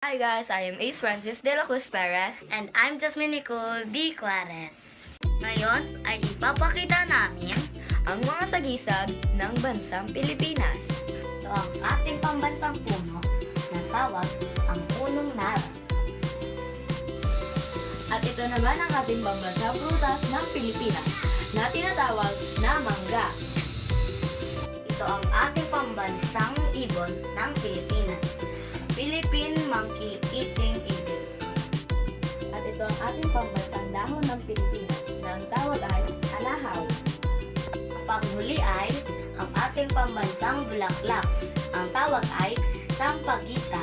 Hi guys, I am Ace Francis de la Cruz Perez. And I'm Jasmine Nicole D. Juarez. Ngayon ay ipapakita namin ang mga sagisag ng bansang Pilipinas. ito ang ating pambansang puno na tawag ang punong nara. At ito naman ang ating pambansang prutas ng Pilipinas na tinatawag na mangga. Ito ang ating pambansang ibon ng Pilipinas. Philippine Monkey Eating Eagle. At ito ang ating pambansang dahon ng Pilipinas na ang tawag ay alahaw. Panghuli ay ang ating pambansang bulaklak. Ang tawag ay sampagita.